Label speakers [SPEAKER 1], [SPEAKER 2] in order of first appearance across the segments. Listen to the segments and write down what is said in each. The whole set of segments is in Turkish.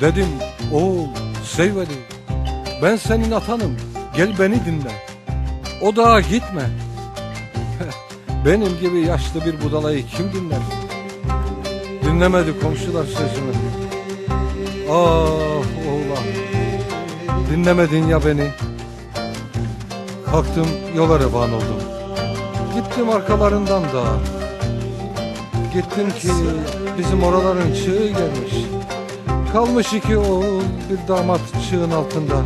[SPEAKER 1] Dedim oğul Seyveli ben senin atanım gel beni dinle. O dağa gitme. Benim gibi yaşlı bir budalayı kim dinler? Dinlemedi komşular sözümü. Ah oğlan dinlemedin ya beni. Kalktım yola revan oldum. Gittim arkalarından da. Gittim ki bizim oraların çığı gelmiş. Kalmış iki oğul bir damat çığın altında.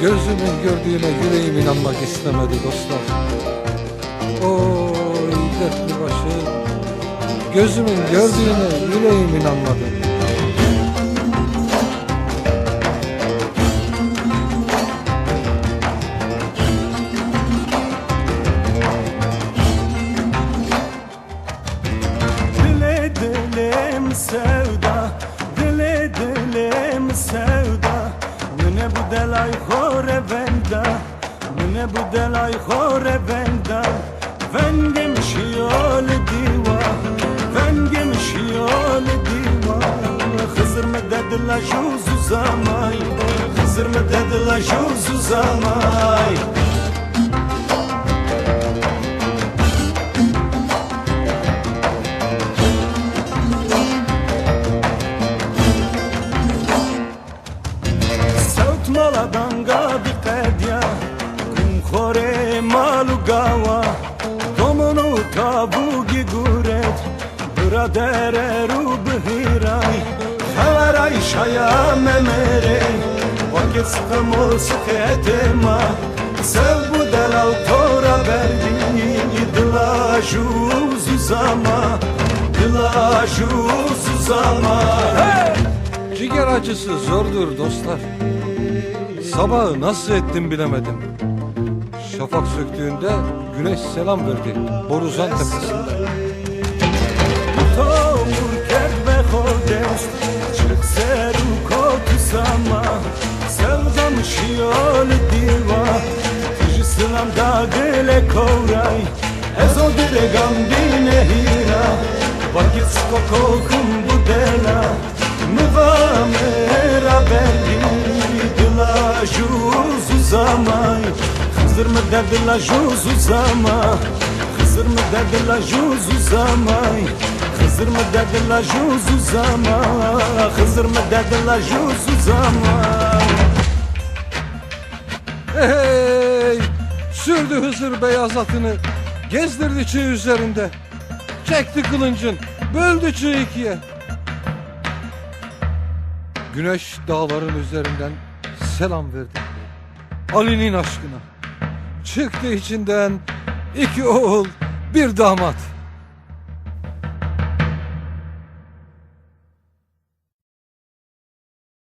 [SPEAKER 1] Gözümün gördüğüne yüreğim inanmak istemedi dostlar. Oy dertli başım. Gözümün gördüğüne yüreğim inanmadı.
[SPEAKER 2] Dilim sevda Dile dilim sevda. Mine bu delay hore venda Mine bu delay hore venda Vengim şiyol diva Vengim şiyol diva. Hızır mı dediler şu zamay Hızır mı dediler şu zamay mala danga bi qedya Kum khore malu gawa Domonu tabu gi guret Biradere ru bihiray Xeveray şaya memere Vakit sıkımı sıkete ma Sev bu delal tora berdi Dila şu zama Dila şu zama Hey!
[SPEAKER 1] Ciğer acısı zordur dostlar. Sabahı nasıl ettim bilemedim. Şafak söktüğünde güneş selam verdi Borusan tepesinde.
[SPEAKER 2] تو مرکب به خودست چک سر و کات سما سلغم شیال دیوا تیج سلام دا دل کورای از Hızır mı derdila juzu zamay Hızır mı derdila juzu zamay Hızır mı derdila juzu zamay Hızır mı derdila juzu zamay
[SPEAKER 1] Hey! Sürdü Hızır beyaz atını, gezdirdi çığ üzerinde. Çekti kılıncın, böldü çığ ikiye. Güneş dağların üzerinden selam verdi. Ali'nin aşkına. Çıktı içinden iki oğul, bir damat.